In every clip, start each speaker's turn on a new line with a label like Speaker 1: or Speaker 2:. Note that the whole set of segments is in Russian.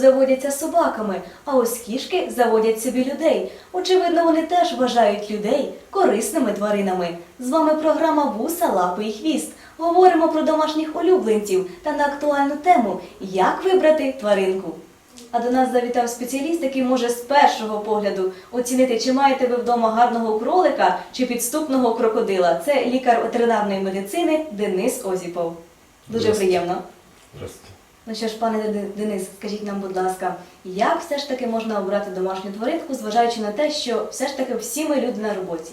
Speaker 1: люди обзаводяться собаками, а ось кішки заводять собі людей. Очевидно, вони теж вважають людей корисними тваринами. З вами програма Вуса, лапи і хвіст. Говоримо про домашніх улюбленців та на актуальну тему як вибрати тваринку. А до нас завітав спеціаліст, який може з першого погляду оцінити, чи маєте ви вдома гарного кролика чи підступного крокодила. Це лікар ветеринарної медицини Денис Озіпов. Дуже приємно.
Speaker 2: Здравствуйте.
Speaker 1: Ну що ж, пане Дени- Денис, скажіть нам, будь ласка, як все ж таки можна обрати домашню тваринку, зважаючи на те, що все ж таки всі ми люди на роботі?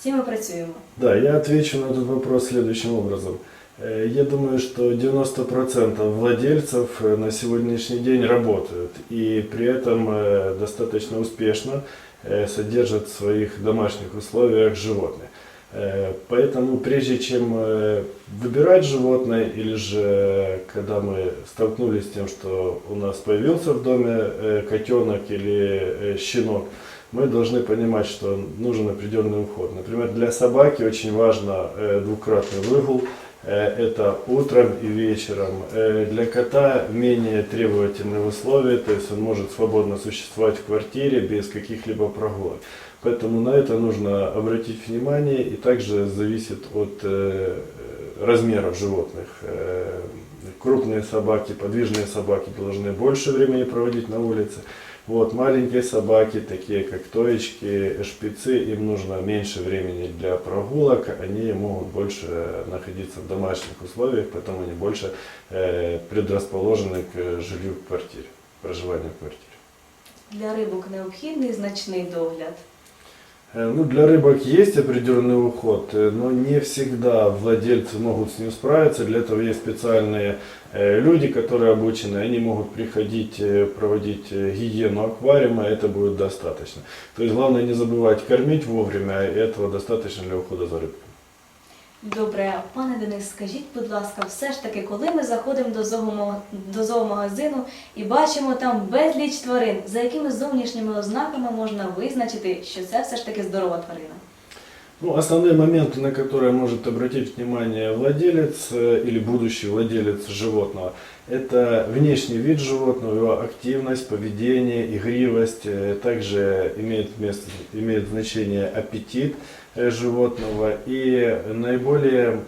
Speaker 1: Всі ми працюємо.
Speaker 2: Да, я отвечу на этот вопрос следующим образом. Э, Я думаю, что 90% владельцев э, на сегодняшний день работают и при этом э, достаточно успешно э, содержат в своих домашних условиях животных. Э, Поэтому прежде чем э, выбирать животное или же э, когда мы столкнулись с тем, что у нас появился в доме котенок или щенок, мы должны понимать, что нужен определенный уход. Например, для собаки очень важно двукратный выгул. Э, Это утром и вечером. Э, Для кота менее требовательные условия, то есть он может свободно существовать в квартире без каких-либо прогулок. Поэтому на это нужно обратить внимание и также зависит от э, размеров животных. Крупные собаки, подвижные собаки должны больше времени проводить на улице. Вот, маленькие собаки, такие как тоечки, шпицы, им нужно меньше времени для прогулок, они могут больше находиться в домашних условиях, поэтому они больше э, предрасположены к жилью в квартире, проживанию в квартире.
Speaker 1: Для рибок необхідний значний догляд.
Speaker 2: Э, Ну, для рыбок есть определенный уход, э, но не всегда владельцы могут с ним справиться. Для этого есть специальные люди, которые обучены, они могут приходить, э, проводить э, гигиену аквариума, это будет достаточно. То есть главное не забывать кормить вовремя, и этого достаточно для ухода за рыбкой.
Speaker 1: Добре, пане Денис, скажіть, будь ласка, все ж таки, коли ми заходимо до, зоомо- до зоомагазину і бачимо там безліч тварин, за якими зовнішніми ознаками можна визначити, що це все ж таки здорова тварина?
Speaker 2: Ну, основные моменты, на которые может обратить внимание владелец э, или будущий владелец животного, это внешний вид животного, его активность, поведение, игривость, э, также имеет, место, имеет значение аппетит э, животного и наиболее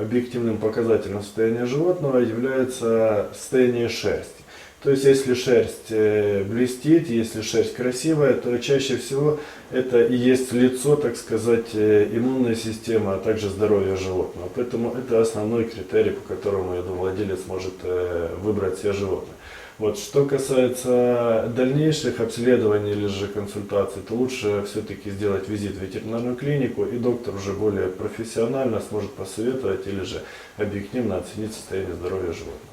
Speaker 2: объективным показателем состояния животного является состояние шерсти. То есть, если шерсть э, блестит, если шерсть красивая, то чаще всего это и есть лицо, так сказать, э, иммунной системы, а также здоровья животного. Поэтому это основной критерий, по которому, я думаю, владелец может э, выбрать себе животное. Вот. Что касается дальнейших обследований или же консультаций, то лучше все-таки сделать визит в ветеринарную клинику, и доктор уже более профессионально сможет посоветовать или же объективно оценить состояние здоровья животного.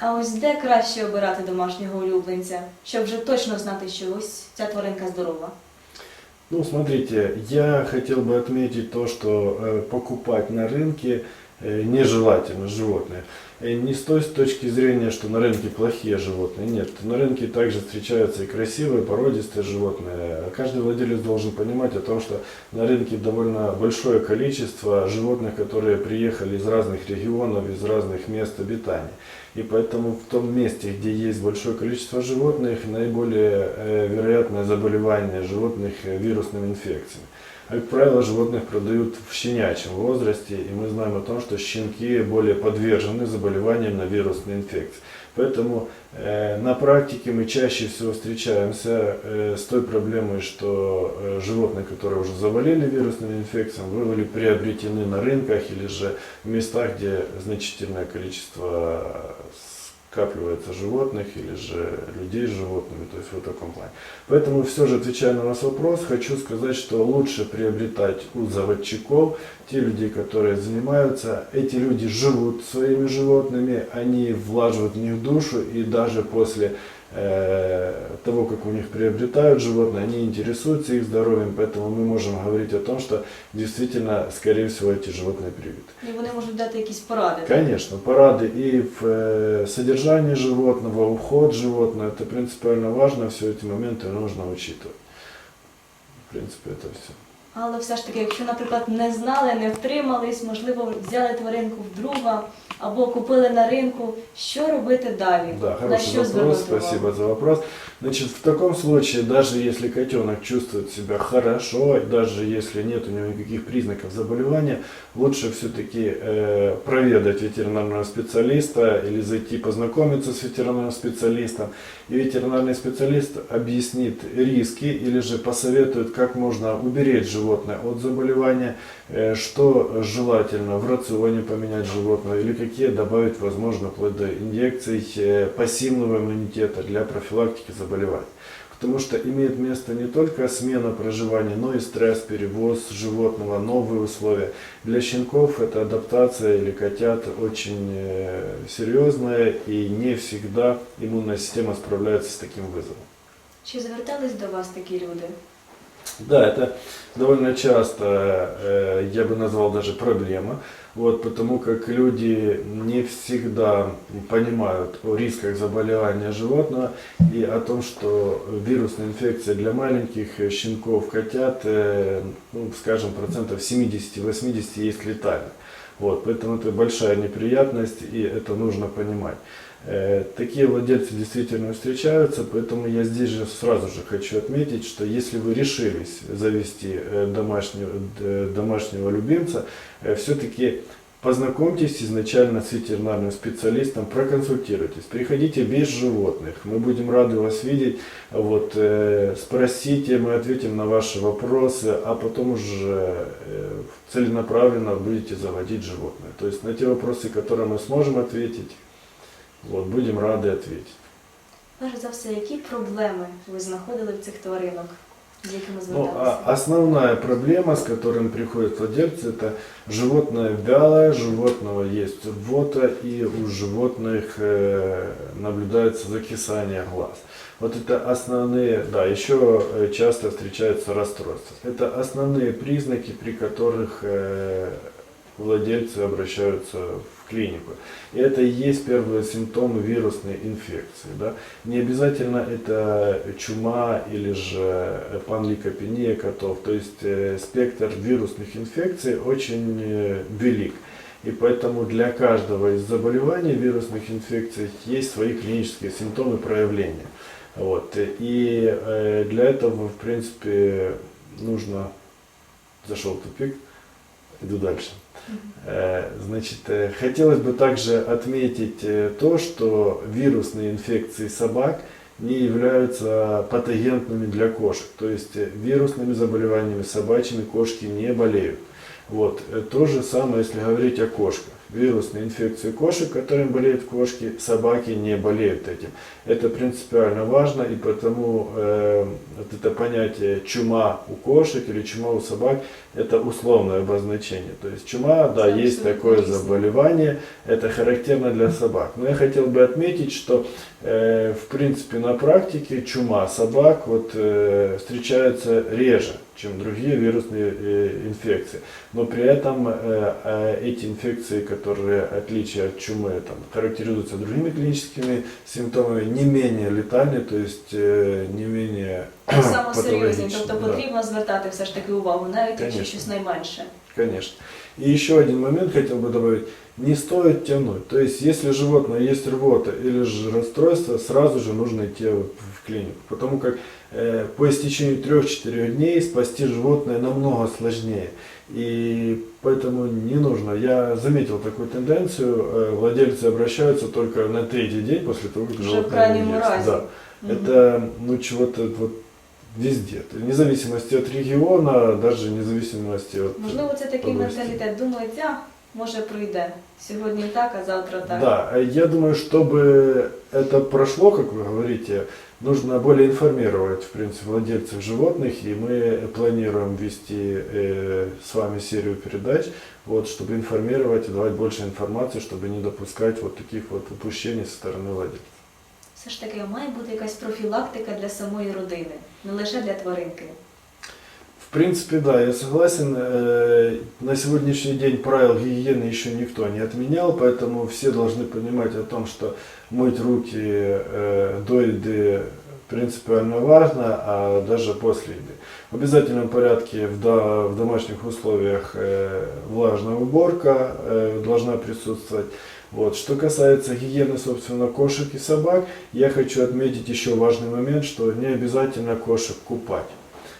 Speaker 1: А ось де краще обирати домашнього улюбленця, щоб вже точно знати, що ось ця тваринка здорова?
Speaker 2: Ну, смотрите, я хотел бы отметить то, что э, покупать на рынке э, нежелательно животные. Э, не с той точки зрения, что на рынке плохие животные. Нет, на рынке также встречаются и красивые, породистые животные. Каждый владелец должен понимать о том, что на рынке довольно большое количество животных, которые приехали из разных регионов, из разных мест обитания. И поэтому в том месте, где есть большое количество животных, наиболее э, вероятное заболевание животных э, вирусными инфекциями. Как правило, животных продают в щенячьем возрасте, и мы знаем о том, что щенки более подвержены заболеваниям на вирусные инфекции. Поэтому э, на практике мы чаще всего встречаемся э, с той проблемой, что э, животные, которые уже заболели вирусными инфекциями, были приобретены на рынках или же в местах, где значительное количество скапливается животных или же людей с животными, то есть в таком плане. Поэтому все же отвечая на ваш вопрос, хочу сказать, что лучше приобретать у заводчиков, те люди, которые занимаются, эти люди живут своими животными, они влаживают в них душу и даже после того, как у них приобретают животные, они интересуются их здоровьем, поэтому мы можем говорить о том, что действительно, скорее всего, эти животные привиты.
Speaker 1: І вони можуть дати якісь поради.
Speaker 2: Конечно, порады и в э, содержании животного, уход животного, это принципиально важно, все эти моменты нужно учитывать. В принципе, это все.
Speaker 1: Але все ж таки, якщо, наприклад, не знали, не втримались, можливо, взяли тваринку в друга, або купили на ринку. Що робити далі?
Speaker 2: Да,
Speaker 1: на
Speaker 2: хороший
Speaker 1: що
Speaker 2: вопрос,
Speaker 1: звернути увагу?
Speaker 2: спасибо за вопрос. Значит, в таком случае, даже если котенок чувствует себя хорошо, даже если нет у него никаких признаков заболевания, лучше все-таки э, проведать ветеринарного специалиста или зайти познакомиться с ветеринарным специалистом. И ветеринарный специалист объяснит риски или же посоветует, как можно уберечь животное от заболевания, э, что желательно в рационе поменять животного или какие добавить, возможно, вплоть до инъекций э, пассивного иммунитета для профилактики заболеваний. Потому что имеет место не только смена проживания, но и стресс, перевоз животного, новые условия. Для щенков это адаптация или котят очень э, серьезная и не всегда иммунная система справляется с таким вызовом.
Speaker 1: Чи звертались до вас такі люди?
Speaker 2: Да, это довольно часто, э, я бы назвал даже проблема, вот, потому как люди не всегда понимают о рисках заболевания животного и о том, что вирусная инфекция для маленьких э, щенков, котят, э, ну, скажем, процентов 70-80 есть летальна. Вот, поэтому это большая неприятность и это нужно понимать. Э, Такие владельцы действительно встречаются, поэтому я здесь же сразу же хочу отметить, что если вы решились завести э, домашнего, д- домашнего любимца, все-таки познакомьтесь изначально с ветеринарным специалистом, проконсультируйтесь, приходите без животных, мы будем рады вас видеть, вот, э, спросите, мы ответим на ваши вопросы, а потом уже э, целенаправленно будете заводить животное. То есть на те вопросы, которые мы сможем ответить, вот, будем рады ответить.
Speaker 1: Перш за все, які проблеми ви знаходили в цих тваринок,
Speaker 2: Ну, а основная проблема, с которой приходят владельцы, это животное вялое, животного есть рвота и у животных э, наблюдается закисание глаз. Вот это основные, да, еще э, часто встречаются расстройства. Это основные признаки, при которых э, владельцы обращаются в клинику. И это и есть первые симптомы вирусной инфекции. Да? Не обязательно это чума или же панликопения котов. То есть э, спектр вирусных инфекций очень э, велик. И поэтому для каждого из заболеваний вирусных инфекций есть свои клинические симптомы проявления. Вот. И э, для этого, в принципе, нужно... Зашел в тупик, иду дальше. Э, Значит, э, хотелось бы также отметить э, то, что вирусные инфекции собак не являются патогенными для кошек. То есть вирусными заболеваниями собачьими кошки не болеют. Вот. То же самое, если говорить о кошках. Вирусные инфекции кошек, которыми болеют кошки, собаки не болеют этим. Это принципиально важно, и потому э, вот это понятие чума у кошек или чума у собак это условное обозначение. То есть чума, да,
Speaker 1: Это
Speaker 2: есть
Speaker 1: абсолютно
Speaker 2: такое
Speaker 1: ясно.
Speaker 2: заболевание, это характерно для собак. Но я хотел бы отметить, что э, в принципе на практике чума собак вот, э, встречается реже, чем другие вирусные э, инфекции. Но при этом э, э, эти инфекции, которые отличие от чумы, там, характеризуются другими клиническими симптомами, не менее летальны, то есть э, не менее
Speaker 1: Так само серйозні,
Speaker 2: патологичны.
Speaker 1: тобто
Speaker 2: Да.
Speaker 1: потрібно звертати все ж таки увагу, навіть якщо
Speaker 2: Конечно.
Speaker 1: щось найменше.
Speaker 2: Конечно. И еще один момент хотел бы добавить. Не стоит тянуть. То есть, если животное есть рвота или же расстройство, сразу же нужно идти в в клинику. Потому как э, по истечению 3-4 дней спасти животное намного сложнее. И поэтому не нужно. Я заметил такую тенденцию. э, владельцы обращаются только на третий день после того, как
Speaker 1: Уже в
Speaker 2: животное
Speaker 1: крайнем
Speaker 2: есть.
Speaker 1: разе.
Speaker 2: Да.
Speaker 1: Мгм.
Speaker 2: Это ну чего-то вот везде. То есть, Вне зависимости от региона, даже вне зависимости от...
Speaker 1: Можливо, це такий
Speaker 2: області.
Speaker 1: менталітет. Думають, а може прийде. Сьогодні так, а завтра так.
Speaker 2: Да, э, я думаю, чтобы это прошло, как вы говорите, нужно более информировать, в принципе, владельцев животных, и мы планируем вести э, с вами серию передач, вот, чтобы информировать и давать больше информации, чтобы не допускать вот таких вот упущений со стороны владельцев.
Speaker 1: Все ж таки має бути якась профілактика для самої родини, не лише для тваринки.
Speaker 2: В принципе, да, я согласен. Э, На сегодняшний день правил гигиены еще никто не отменял, поэтому все должны понимать о том, что мыть руки э, до еды принципиально важно, а даже после еды. В обязательном порядке в, до- в домашних условиях э, влажная уборка должна присутствовать. Вот. Что касается гигиены, собственно, кошек и собак, я хочу отметить еще важный момент, что не обязательно кошек купать.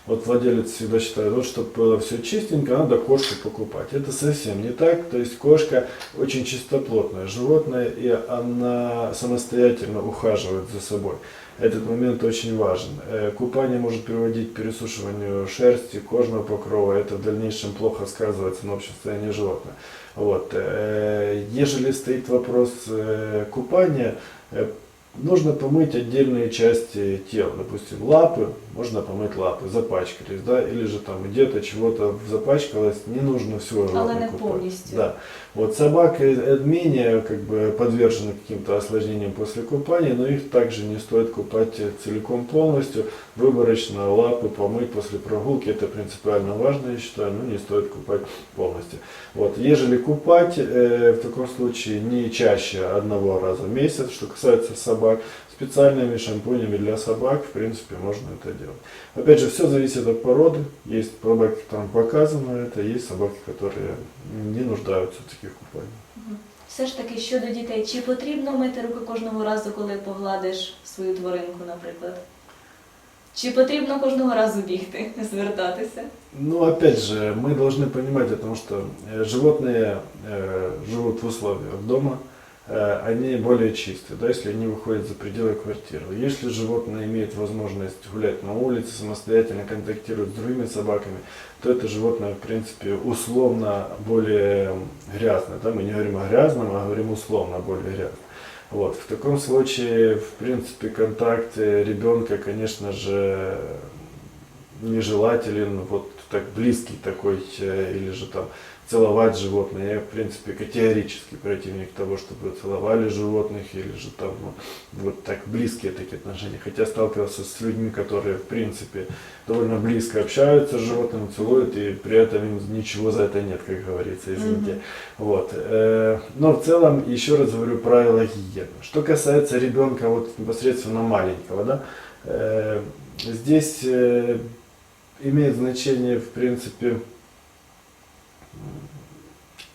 Speaker 2: Вот владелец всегда считает, вот чтобы было все чистенько, надо кошку покупать. Это совсем не так. То есть кошка очень чистоплотное животное, и она самостоятельно ухаживает за собой. Этот момент очень важен. Э, Купание может приводить к пересушиванию шерсти, кожного покрова. Это в дальнейшем плохо сказывается на общем состоянии животного. Вот. э, Ежели стоит вопрос э, купания, э, нужно помыть отдельные части тела. Допустим, лапы, можно помыть лапы, запачкались, да, или же там где-то чего-то запачкалось, не нужно все
Speaker 1: Але не
Speaker 2: купать.
Speaker 1: повністю.
Speaker 2: Да. Вот собаки менее как бы подвержены каким-то осложнениям после купания, но их также не стоит купать целиком полностью. Выборочно лапы помыть после прогулки, это принципиально важно, я считаю, но не стоит купать полностью. Вот. Ежели купать, э, в таком случае не чаще одного раза в месяц, что касается собак, специальными шампунями для собак, в принципе, можно это делать. Опять же, все зависит от породы. Есть собаки, которым показано это, есть собаки, которые не нуждаются в таких купаниях.
Speaker 1: Все ж таки щодо дітей, чи потрібно мити руки кожного разу, коли погладиш свою тваринку, наприклад? Чи потрібно кожного разу бігти, звертатися?
Speaker 2: Ну, опять же, мы должны понимать о том, что э, животные э, живут в условиях дома, э, они более чистые, да, если они выходят за пределы квартиры. Если животное имеет возможность гулять на улице, самостоятельно контактирует с другими собаками, то это животное, в принципе, условно более грязное. Да? Мы не говорим о грязном, а говорим условно более грязное. Вот. В таком случае, в принципе, контакт ребенка, конечно же, нежелателен, вот так близкий такой, э, или же там целовать животное. Я, в принципе, категорически противник того, чтобы целовали животных, или же там ну, вот так близкие такие отношения. Хотя сталкивался с людьми, которые, в принципе, довольно близко общаются с животным, целуют, и при этом им ничего за это нет, как говорится, извините. Вот. э, Но в целом, еще раз говорю, правила гигиены. Что касается ребенка, вот непосредственно маленького, да, э, здесь э, имеет значение, в принципе,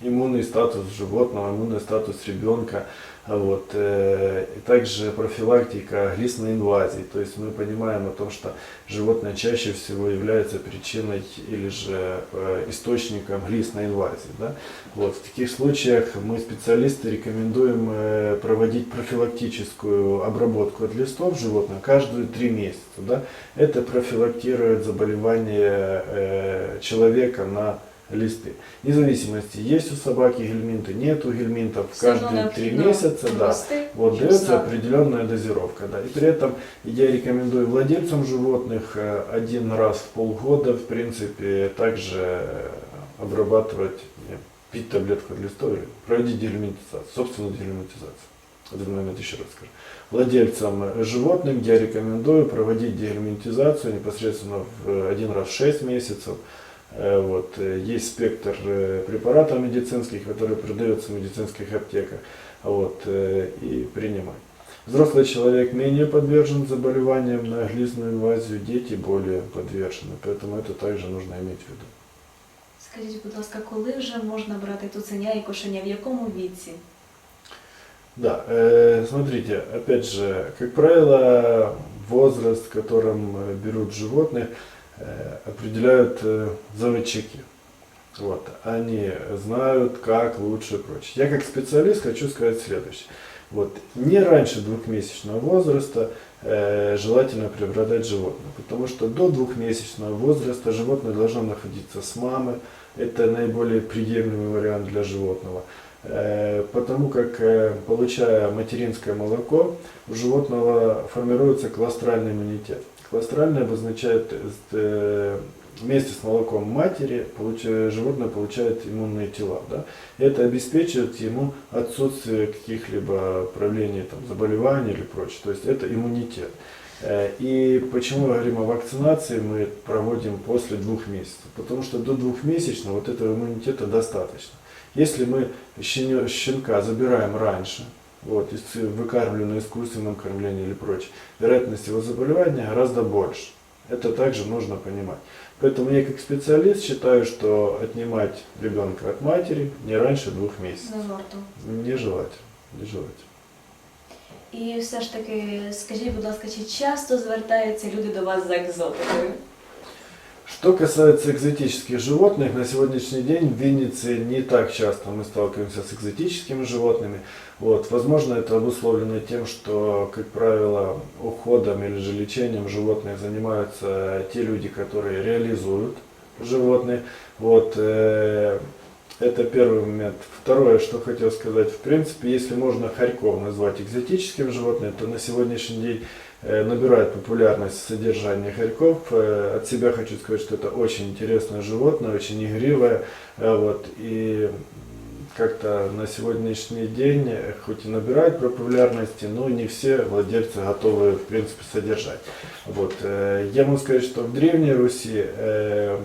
Speaker 2: иммунный статус животного, иммунный статус ребенка, а вот, э, и также профилактика глистной инвазии. То есть мы понимаем о том, что животное чаще всего является причиной или же э, источником глистной инвазии. Да? Вот, в таких случаях мы, специалисты, рекомендуем э, проводить профилактическую обработку от листов животных каждые три месяца. Да? Это профилактирует заболевание человека на листы. Вне зависимости, есть у собаки гельминты, нет у гельминтов,
Speaker 1: Все
Speaker 2: каждые три месяца, да, вот дается определенная дозировка. Да. И при этом я рекомендую владельцам животных э, один раз в полгода, в принципе, также э, обрабатывать, э, пить таблетку от листов или проводить дегельминтизацию, собственную дегельминтизацию. Этот момент еще раз скажу. Владельцам животных я рекомендую проводить дегельминтизацию непосредственно в, один раз в 6 месяцев. Э, Вот. э, Есть спектр э, препаратов медицинских, которые продаются в медицинских аптеках. Вот. э, И принимать. Взрослый человек менее подвержен заболеваниям на глистную инвазию, дети более подвержены. Поэтому это также нужно иметь в виду.
Speaker 1: Скажіть, будь ласка, коли вже можна брати туценя і кошеня, в якому віці?
Speaker 2: Да, э, смотрите, опять же, как правило, возраст, в котором э, берут животных, э, определяют э, заводчики. Вот. Они знают, как лучше и прочее. Я как специалист хочу сказать следующее. Вот. Не раньше двухмесячного возраста э, желательно приобретать животное, потому что до двухмесячного возраста животное должно находиться с мамой. Это наиболее приемлемый вариант для животного. Э, Потому как, э, получая материнское молоко, у животного формируется колостральный иммунитет. Колостральный обозначает э, вместе с молоком матери получа- животное получает иммунные тела. Да? Это обеспечивает ему отсутствие каких-либо проявлений там, заболеваний или прочее. То есть это иммунитет. Э, И почему мы говорим о вакцинации, мы проводим после двух месяцев. Потому что до двухмесячного вот этого иммунитета достаточно. Если мы щенка забираем раньше, вот, на искусственном кормлении или прочее, вероятность его заболевания гораздо больше. Это также нужно понимать. Поэтому я как специалист считаю, что отнимать ребенка от матери не раньше двух месяцев.
Speaker 1: Не варто.
Speaker 2: Нежелательно. нежелательно.
Speaker 1: І все ж таки, скажіть, будь ласка, чи часто звертаються люди до вас за екзотикою?
Speaker 2: Что касается экзотических животных, на сегодняшний день в Виннице не так часто мы сталкиваемся с экзотическими животными. Вот. Возможно, это обусловлено тем, что, как правило, уходом или же лечением животных занимаются те люди, которые реализуют животных. Вот. э, Это первый момент. Второе, что хотел сказать. В принципе, если можно хорьков назвать экзотическим животным, то на сегодняшний день набирает популярность содержание хорьков. Э, От себя хочу сказать, что это очень интересное животное, очень игривое. Э, Вот, и как-то на сегодняшний день, э, хоть и набирает популярности, но не все владельцы готовы, в принципе, содержать. Вот, э, я могу сказать, что в Древней Руси э,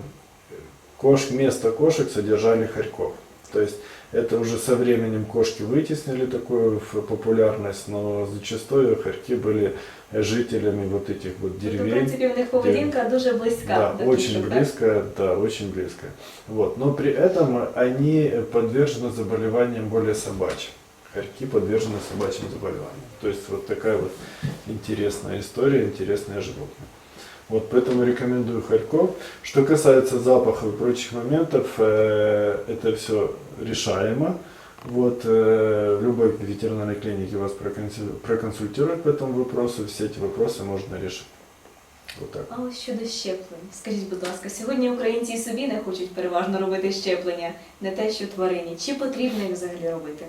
Speaker 2: кош, вместо кошек содержали хорьков. То есть это уже со временем кошки вытеснили такую в популярность, но зачастую хорьки были жителями вот этих вот
Speaker 1: Тобто, в
Speaker 2: деревень.
Speaker 1: принципі, в них поведінка дуже близька
Speaker 2: Да,
Speaker 1: до
Speaker 2: очень
Speaker 1: кішок, так?
Speaker 2: близко, да, очень близко. Вот. Но при этом они подвержены заболеваниям более собачьим. Хорьки подвержены собачьим заболеваниям. То есть вот такая вот интересная история, интересное животное. Вот поэтому рекомендую хорьков. Что касается запахов и прочих моментов, э, это все решаемо. Вот, э, в любой ветеринарной клинике вас проконсу- проконсультируют по этому вопросу. Все эти вопросы можно решить. Вот так.
Speaker 1: А ось щодо щеплень, скажіть, будь ласка, сьогодні українці і собі не хочуть переважно робити щеплення, не те, що тварині. Чи потрібно їх взагалі робити?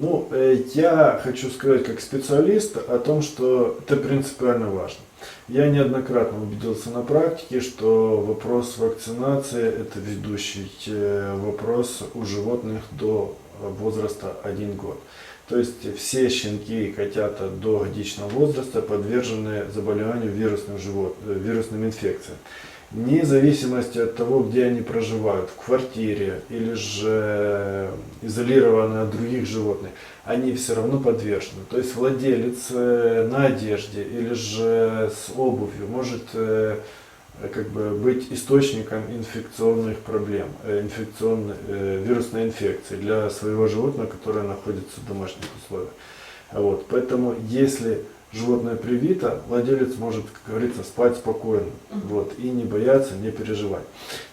Speaker 2: Ну, э, я хочу сказать как специалист о том, что это принципиально важно. Я неоднократно убедился на практике, что вопрос вакцинации – это ведущий э, вопрос у животных до возраста 1 год. То есть все щенки и котята до годичного возраста подвержены заболеванию вирусным, живот, э, вирусным инфекциям. Вне зависимости от того, где они проживают, в квартире или же изолированы от других животных, они все равно подвержены. То есть владелец э, на одежде или же с обувью может э, как бы быть источником инфекционных проблем, э, инфекционной, э, вирусной инфекции для своего животного, которое находится в домашних условиях. Вот. Поэтому если животное привито, владелец может, как говорится, спать спокойно вот, и не бояться, не переживать.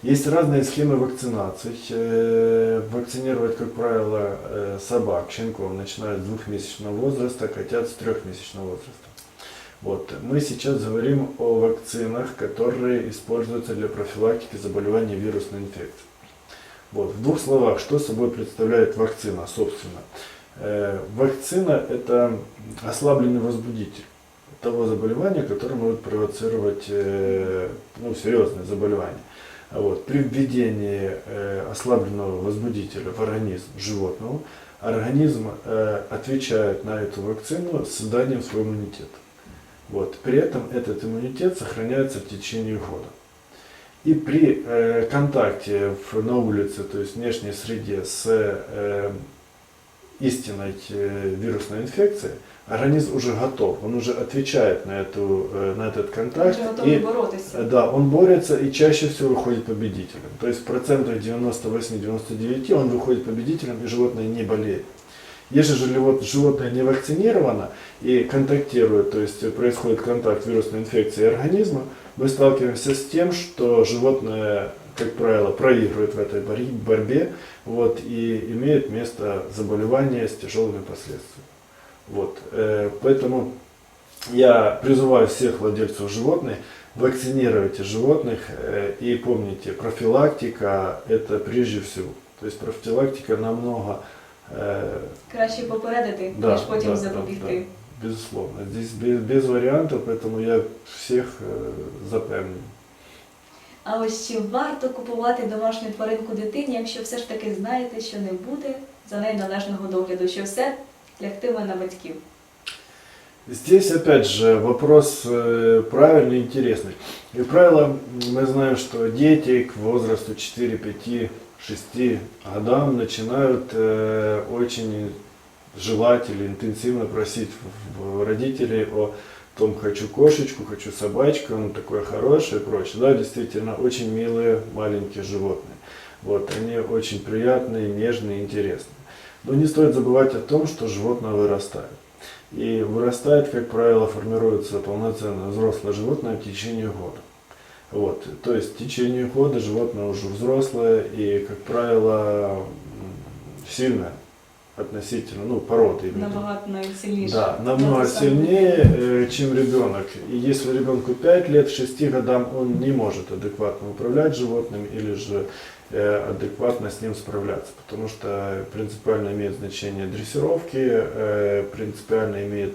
Speaker 2: Есть разные схемы вакцинаций. Э, Вакцинировать, как правило, э, собак, щенков, начиная с двухмесячного возраста, котят с трехмесячного возраста. Вот. Мы сейчас говорим о вакцинах, которые используются для профилактики заболеваний вирусной инфекцией. Вот. В двух словах, что собой представляет вакцина, собственно. Э, Вакцина – это ослабленный возбудитель того заболевания, которое может провоцировать э, ну, серьезное заболевание. Вот. При введении э, ослабленного возбудителя в организм животного, организм отвечает на эту вакцину созданием своего иммунитета. Вот. При этом этот иммунитет сохраняется в течение года. И при контакте в, на улице, то есть внешней среде с истинной э, вирусной инфекцией, организм уже готов, он уже отвечает на, эту, э, на этот контакт.
Speaker 1: Готові
Speaker 2: и-
Speaker 1: боротися.
Speaker 2: Э, Да, он борется и чаще всего выходит победителем. То есть в процентах 98-99 он выходит победителем и животное не болеет. Если же живот- животное не вакцинировано и контактирует, то есть происходит контакт вирусной инфекции и организма, мы сталкиваемся с тем, что животное, как правило, проигрывает в этой бори- борьбе вот, и имеет место заболевание с тяжелыми последствиями. Вот, э, поэтому я призываю всех владельцев животных, вакцинируйте животных э, и помните, профилактика это прежде всего. То есть профилактика намного, э,
Speaker 1: Краще попередити,
Speaker 2: Да,
Speaker 1: ніж потім
Speaker 2: да,
Speaker 1: запобігти.
Speaker 2: безусловно, здесь без, без вариантов, поэтому я всех э, запевню.
Speaker 1: А ось чи варто купувати домашню тваринку дитині, якщо все ж таки знаєте, що не буде за нею належного догляду, що все лягтиме на батьків?
Speaker 2: Здесь опять же вопрос э, правильный и интересный. И правило, м, мы знаем, что дети к возрасту 4, 5, 6 годам начинают э, очень желать или интенсивно просить в- в родителей о том, хочу кошечку, хочу собачку, он такой хороший и прочее. Да, действительно, очень милые маленькие животные. Вот, они очень приятные, нежные, интересные. Но не стоит забывать о том, что животное вырастает. И вырастает, как правило, формируется полноценное взрослое животное в течение года. Вот. То есть в течение года животное уже взрослое и, как правило, сильное относительно, ну, породы.
Speaker 1: Набагато навіть сильніше.
Speaker 2: Да, намного сильнее, э, чем ребенок. И если ребенку 5 лет, 6 годам он не может адекватно управлять животным или же э, адекватно с ним справляться, потому что принципиально имеет значение дрессировки, э, принципиально имеет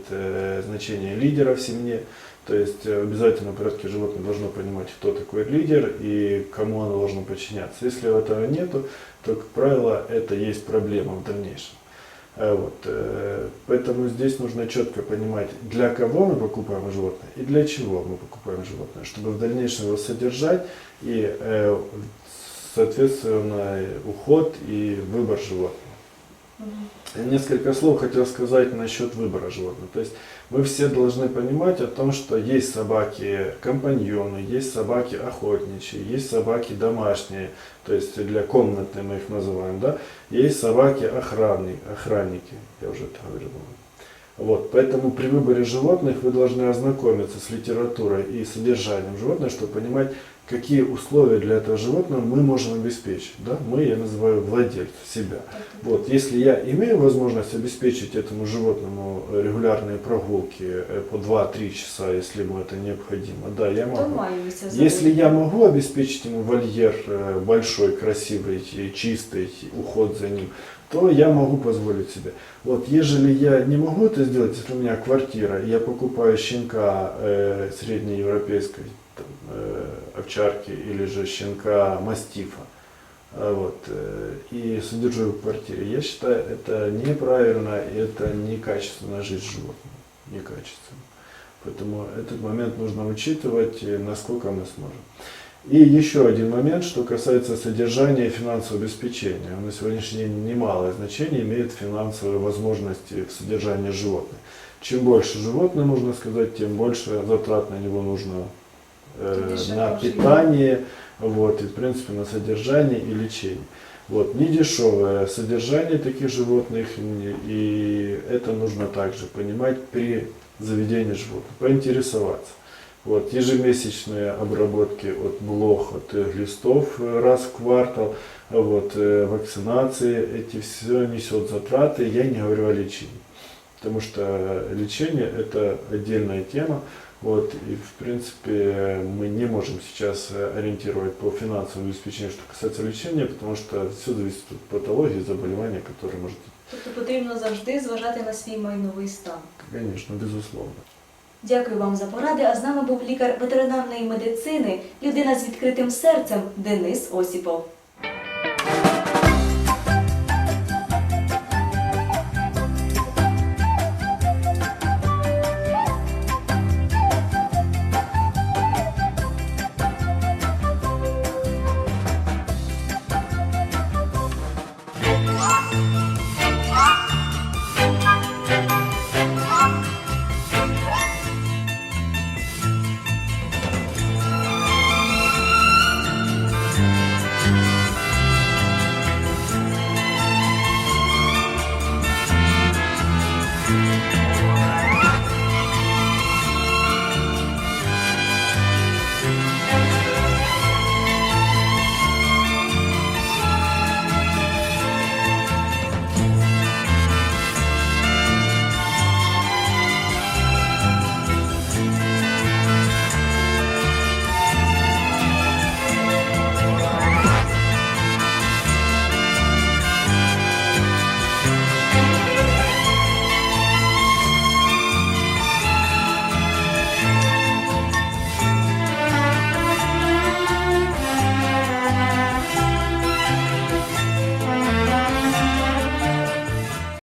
Speaker 2: значение лидера в семье. То есть в обязательном порядке животное должно понимать, кто такой лидер и кому оно должно подчиняться. Если этого нету, то, как правило, это есть проблема в дальнейшем. Э, Вот, э, поэтому здесь нужно четко понимать, для кого мы покупаем животное и для чего мы покупаем животное, чтобы в дальнейшем его содержать и, э, соответственно, уход и выбор животного. Несколько слов хотел сказать насчет выбора животных. То есть мы все должны понимать о том, что есть собаки компаньоны, есть собаки охотничьи, есть собаки домашние, то есть для комнатные мы их называем, да, есть собаки охранни- охранники, я уже это говорил. Вот, поэтому при выборе животных вы должны ознакомиться с литературой и содержанием животного, чтобы понимать, какие условия для этого животного мы можем обеспечить. Да? Мы, я называю владельца, себя. Вот, если я имею возможность обеспечить этому животному э, регулярные прогулки э, по 2-3 часа, если ему это необходимо, да, я могу. Если я могу обеспечить ему вольер э, большой, красивый, чистый, уход за ним, то я могу позволить себе. Вот, ежели я не могу это сделать, если у меня квартира, я покупаю щенка э, среднеевропейской овчарки или же щенка мастифа, а вот, э, и содержу его в квартире, я считаю, это неправильно, и это некачественная жизнь животного, некачественно. Поэтому этот момент нужно учитывать, э, насколько мы сможем. И еще один момент, что касается содержания и финансового обеспечения. На сегодняшний день немалое значение имеет финансовые возможности в содержании животных. Чем больше животное, нужно сказать, тем больше затрат на него нужно э, на
Speaker 1: живет.
Speaker 2: питание, вот, и в принципе на содержание и лечение. Вот, не дешевое содержание таких животных, и это нужно также понимать при заведении животных, поинтересоваться. Вот, ежемесячные обработки от блох, от э, глистов э, раз в квартал, вот, э, вакцинации, эти все несет затраты, я не говорю о лечении. Потому что лечение это отдельная тема, вот, и в принципе мы не можем сейчас э, ориентировать по финансовому обеспечению, что касается лечения, потому что все зависит от патологии, заболевания, которые может быть.
Speaker 1: Тобто потрібно завжди зважати на свій майновий стан.
Speaker 2: Конечно, безусловно.
Speaker 1: Дякую вам за поради. А з нами був лікар ветеринарної медицини, людина з відкритим серцем Денис Осіпов.